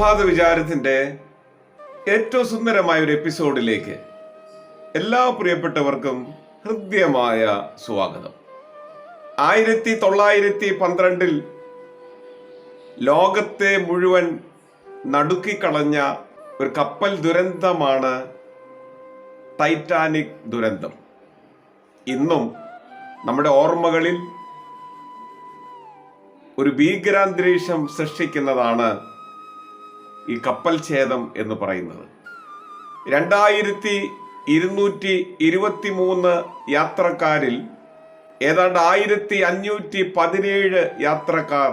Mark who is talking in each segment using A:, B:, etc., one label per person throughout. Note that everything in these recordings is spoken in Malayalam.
A: പ്രഭാത വിചാരത്തിന്റെ ഏറ്റവും സുന്ദരമായ ഒരു എപ്പിസോഡിലേക്ക് എല്ലാ പ്രിയപ്പെട്ടവർക്കും ഹൃദ്യമായ സ്വാഗതം. ആയിരത്തി തൊള്ളായിരത്തി പന്ത്രണ്ടിൽ ലോകത്തെ മുഴുവൻ നടുക്കിക്കളഞ്ഞ ഒരു കപ്പൽ ദുരന്തമാണ് ടൈറ്റാനിക് ദുരന്തം. ഇന്നും നമ്മുടെ ഓർമ്മകളിൽ ഒരു ഭീകരാന്തരീക്ഷം സൃഷ്ടിക്കുന്നതാണ് ഈ കപ്പൽ ഛേദം എന്ന് പറയുന്നത്. രണ്ടായിരത്തി ഇരുന്നൂറ്റി ഇരുപത്തി മൂന്ന് യാത്രക്കാരിൽ ഏതാണ്ട് ആയിരത്തി അഞ്ഞൂറ്റി പതിനേഴ് യാത്രക്കാർ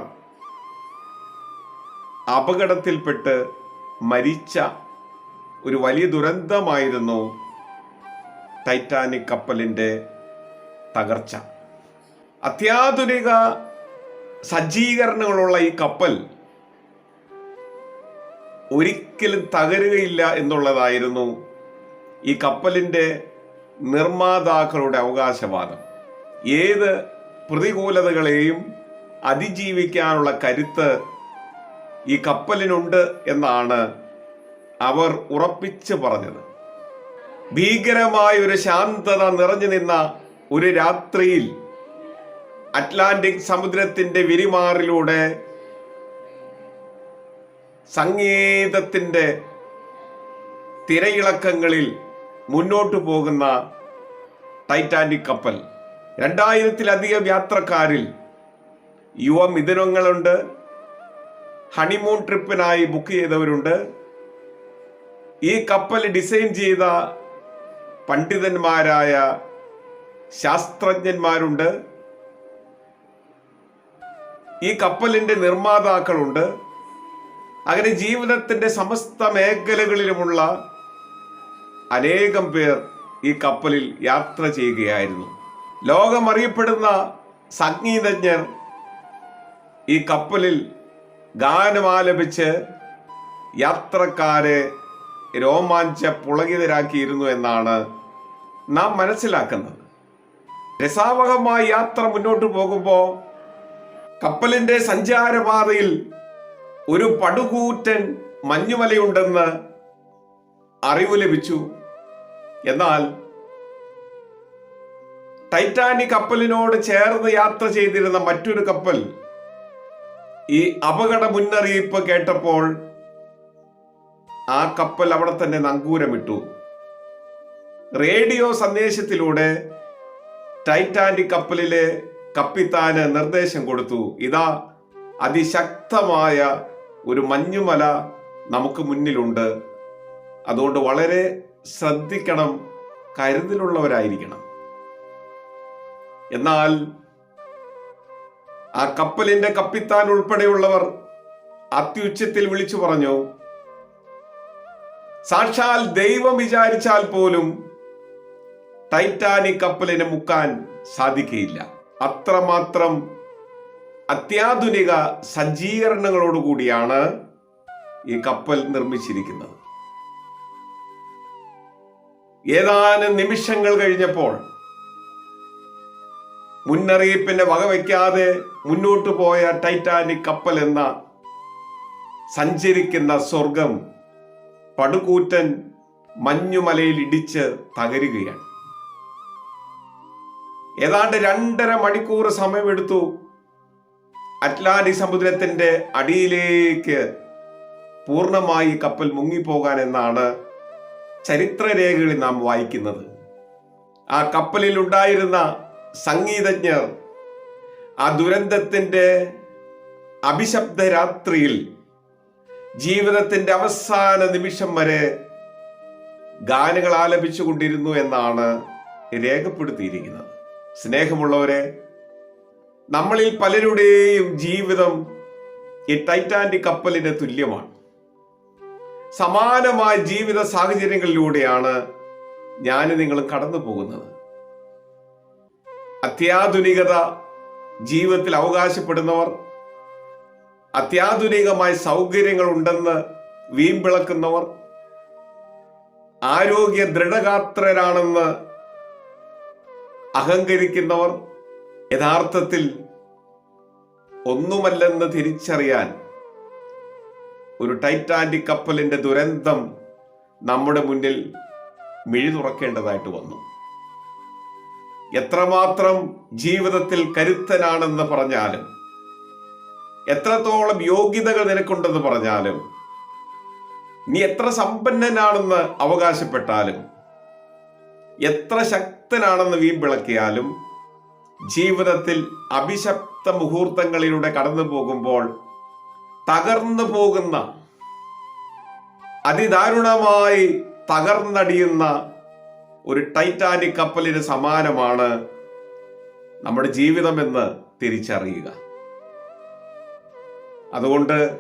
A: അപകടത്തിൽപ്പെട്ട് മരിച്ച ഒരു വലിയ ദുരന്തമായിരുന്നു ടൈറ്റാനിക് കപ്പലിന്റെ തകർച്ച. അത്യാധുനിക സജ്ജീകരണങ്ങളുള്ള ഈ കപ്പൽ ഒരിക്കലും തകരുകയില്ല എന്നുള്ളതായിരുന്നു ഈ കപ്പലിന്റെ നിർമ്മാതാക്കളുടെ അവകാശവാദം. ഏത് പ്രതികൂലതകളെയും അതിജീവിക്കാനുള്ള കരുത്ത് ഈ കപ്പലിനുണ്ട് എന്നാണ് അവർ ഉറപ്പിച്ച് പറഞ്ഞത്. ഭീകരമായ ഒരു ശാന്തത നിറഞ്ഞു നിന്ന ഒരു രാത്രിയിൽ അറ്റ്ലാന്റിക് സമുദ്രത്തിന്റെ വിരിമാറിലൂടെ സംഗീതത്തിന്റെ തിരയിളക്കങ്ങളിൽ മുന്നോട്ടു പോകുന്ന ടൈറ്റാനിക് കപ്പൽ. രണ്ടായിരത്തിലധികം യാത്രക്കാരിൽ യുവ മിഥുനങ്ങളുണ്ട്. Honeymoon ട്രിപ്പിനായി book ചെയ്തവരുണ്ട്. ഈ കപ്പൽ ഡിസൈൻ ചെയ്ത പണ്ഡിതന്മാരായ ശാസ്ത്രജ്ഞന്മാരുണ്ട്. ഈ കപ്പലിന്റെ നിർമ്മാതാക്കളുണ്ട്. അങ്ങനെ ജീവിതത്തിന്റെ സമസ്ത മേഖലകളിലുമുള്ള അനേകം പേർ ഈ കപ്പലിൽ യാത്ര ചെയ്യുകയായിരുന്നു. ലോകമറിയപ്പെടുന്ന സംഗീതജ്ഞർ ഈ കപ്പലിൽ ഗാനമാലപിച്ച് യാത്രക്കാരെ രോമാഞ്ച പുളകിതരാക്കിയിരുന്നു എന്നാണ് നാം മനസ്സിലാക്കുന്നത്. രസാവഹമായ യാത്ര മുന്നോട്ട് പോകുമ്പോൾ കപ്പലിന്റെ സഞ്ചാരപാതയിൽ ഒരു പടുകൂറ്റൻ മഞ്ഞുമലയുണ്ടെന്ന് അറിവ് ലഭിച്ചു. എന്നാൽ ടൈറ്റാനിക് കപ്പലിനോട് ചേർന്ന് യാത്ര ചെയ്തിരുന്ന മറ്റൊരു കപ്പൽ ഈ അപകട മുന്നറിയിപ്പ് കേട്ടപ്പോൾ ആ കപ്പൽ അവിടെ തന്നെ നങ്കൂരമിട്ടു. റേഡിയോ സന്ദേശത്തിലൂടെ ടൈറ്റാനിക് കപ്പലിലെ കപ്പിത്താന് നിർദ്ദേശം കൊടുത്തു. ഇതാ അതിശക്തമായ ഒരു മഞ്ഞുമല നമുക്ക് മുന്നിലുണ്ട്. അതുകൊണ്ട് വളരെ ശ്രദ്ധിക്കണം കരുതലുള്ളവരായിരിക്കണം. എന്നാൽ ആ കപ്പലിന്റെ കപ്പിത്താൻ ഉൾപ്പെടെയുള്ളവർ അത്യുച്ചത്തിൽ വിളിച്ചു പറഞ്ഞു സാക്ഷാൽ ദൈവം വിചാരിച്ചാൽ പോലും ടൈറ്റാനിക് കപ്പലിനെ മുക്കാൻ സാധിക്കുകയില്ല അത്രമാത്രം അത്യാധുനിക സജ്ജീകരണങ്ങളോടുകൂടിയാണ് ഈ കപ്പൽ നിർമ്മിച്ചിരിക്കുന്നത്. ഏതാനും നിമിഷങ്ങൾ കഴിഞ്ഞപ്പോൾ മുന്നറിയിപ്പിന്റെ വകവയ്ക്കാതെ മുന്നോട്ട് പോയ ടൈറ്റാനിക് കപ്പൽ എന്ന സഞ്ചരിക്കുന്ന സ്വർഗം പടുകൂറ്റൻ മഞ്ഞുമലയിൽ ഇടിച്ച് തകരുകയാണ്. ഏതാണ്ട് രണ്ടര മണിക്കൂർ സമയമെടുത്തു അറ്റ്ലാന്റിക് സമുദ്രത്തിന്റെ അടിയിലേക്ക് പൂർണമായി കപ്പൽ മുങ്ങിപ്പോകാൻ എന്നാണ് ചരിത്രരേഖകളിൽ നാം വായിക്കുന്നത്. ആ കപ്പലിൽ ഉണ്ടായിരുന്ന സംഗീതജ്ഞർ ആ ദുരന്തത്തിന്റെ അഭിശബ്ദ രാത്രിയിൽ ജീവിതത്തിന്റെ അവസാന നിമിഷം വരെ ഗാനങ്ങൾ ആലപിച്ചുകൊണ്ടിരുന്നു എന്നാണ് രേഖപ്പെടുത്തിയിരിക്കുന്നത്. സ്നേഹമുള്ളവരെ നമ്മളിൽ പലരുടെയും ജീവിതം ഈ ടൈറ്റാനിക് കപ്പലിന് തുല്യമാണ്. സമാനമായ ജീവിത സാഹചര്യങ്ങളിലൂടെയാണ് ഞാൻ നിങ്ങൾ കടന്നു പോകുന്നത്. അത്യാധുനികത ജീവിതത്തിൽ അവകാശപ്പെടുന്നവർ അത്യാധുനികമായ സൗകര്യങ്ങൾ ഉണ്ടെന്ന് വീമ്പിളക്കുന്നവർ ആരോഗ്യ ദൃഢഗാത്രരാണെന്ന് അഹങ്കരിക്കുന്നവർ യഥാർത്ഥത്തിൽ ഒന്നുമല്ലെന്ന് തിരിച്ചറിയാൻ ഒരു ടൈറ്റാനിക് കപ്പലിന്റെ ദുരന്തം നമ്മുടെ മുന്നിൽ മിഴി തുറക്കേണ്ടതായിട്ട് വന്നു. എത്രമാത്രം ജീവിതത്തിൽ കരുത്തനാണെന്ന് പറഞ്ഞാലും എത്രത്തോളം യോഗ്യതകൾ നിനക്കുണ്ടെന്ന് പറഞ്ഞാലും നീ എത്ര സമ്പന്നനാണെന്ന് അവകാശപ്പെട്ടാലും എത്ര ശക്തനാണെന്ന് വീമ്പിളക്കിയാലും ജീവിതത്തിൽ അഭിശപ്ത മുഹൂർത്തങ്ങളിലൂടെ കടന്നു പോകുമ്പോൾ തകർന്നു പോകുന്ന അതിദാരുണമായി തകർന്നടിയുന്ന ഒരു ടൈറ്റാനിക് കപ്പലിന് സമാനമാണ് നമ്മുടെ ജീവിതമെന്ന് തിരിച്ചറിയുക. അതുകൊണ്ട്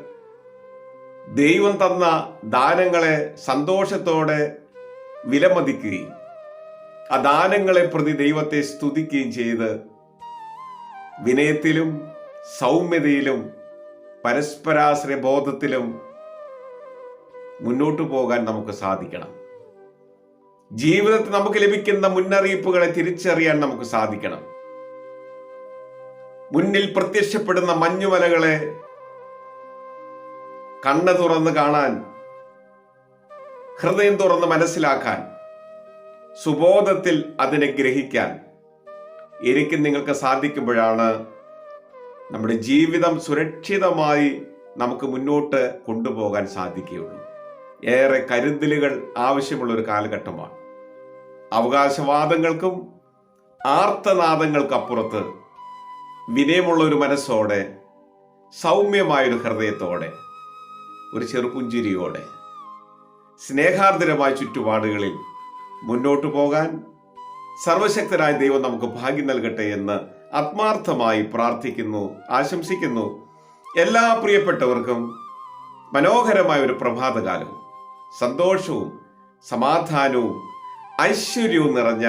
A: ദൈവം തന്ന ദാനങ്ങളെ സന്തോഷത്തോടെ വിലമതിക്കുകയും ആ ദാനങ്ങളെ പ്രതി ദൈവത്തെ സ്തുതിക്കുകയും ചെയ്ത് വിനയത്തിലും സൗമ്യതയിലും പരസ്പരാശ്രയ ബോധത്തിലും മുന്നോട്ടു പോകാൻ നമുക്ക് സാധിക്കണം. ജീവിതത്തിൽ നമുക്ക് ലഭിക്കുന്ന മുന്നറിയിപ്പുകളെ തിരിച്ചറിയാൻ നമുക്ക് സാധിക്കണം. മുന്നിൽ പ്രത്യക്ഷപ്പെടുന്ന മഞ്ഞുമലകളെ കണ്ണ് തുറന്ന് കാണാൻ ഹൃദയം തുറന്ന് മനസ്സിലാക്കാൻ സുബോധത്തിൽ അതിനെ ഗ്രഹിക്കാൻ എനിക്ക് നിങ്ങൾക്ക് സാധിക്കുമ്പോഴാണ് നമ്മുടെ ജീവിതം സുരക്ഷിതമായി നമുക്ക് മുന്നോട്ട് കൊണ്ടുപോകാൻ സാധിക്കുകയുള്ളൂ. ഏറെ കരുതലുകൾ ആവശ്യമുള്ള ഒരു കാലഘട്ടമാണ്. അവകാശവാദങ്ങൾക്കും ആർത്തനാദങ്ങൾക്കപ്പുറത്ത് വിനയമുള്ള ഒരു മനസ്സോടെ സൗമ്യമായൊരു ഹൃദയത്തോടെ ഒരു ചെറുപുഞ്ചിരിയോടെ സ്നേഹാർദ്രമായ ചുറ്റുപാടുകളിൽ മുന്നോട്ടു പോകാൻ സർവശക്തനായ ദൈവം നമുക്ക് ഭാഗ്യം നൽകട്ടെ എന്ന് ആത്മാർത്ഥമായി പ്രാർത്ഥിക്കുന്നു ആശംസിക്കുന്നു. എല്ലാ പ്രിയപ്പെട്ടവർക്കും മനോഹരമായ ഒരു പ്രഭാതകാലം. സന്തോഷവും സമാധാനവും ഐശ്വര്യവും നിറഞ്ഞ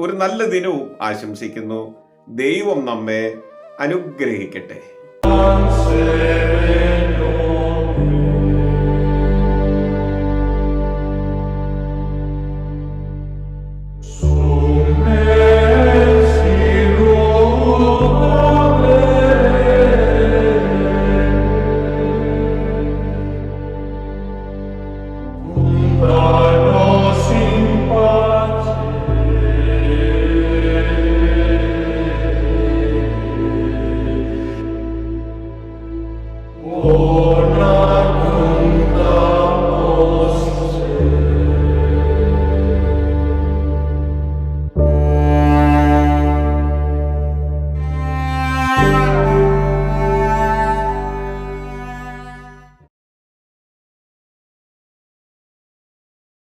A: ഒരു നല്ല ദിനവും ആശംസിക്കുന്നു. ദൈവം നമ്മെ അനുഗ്രഹിക്കട്ടെ.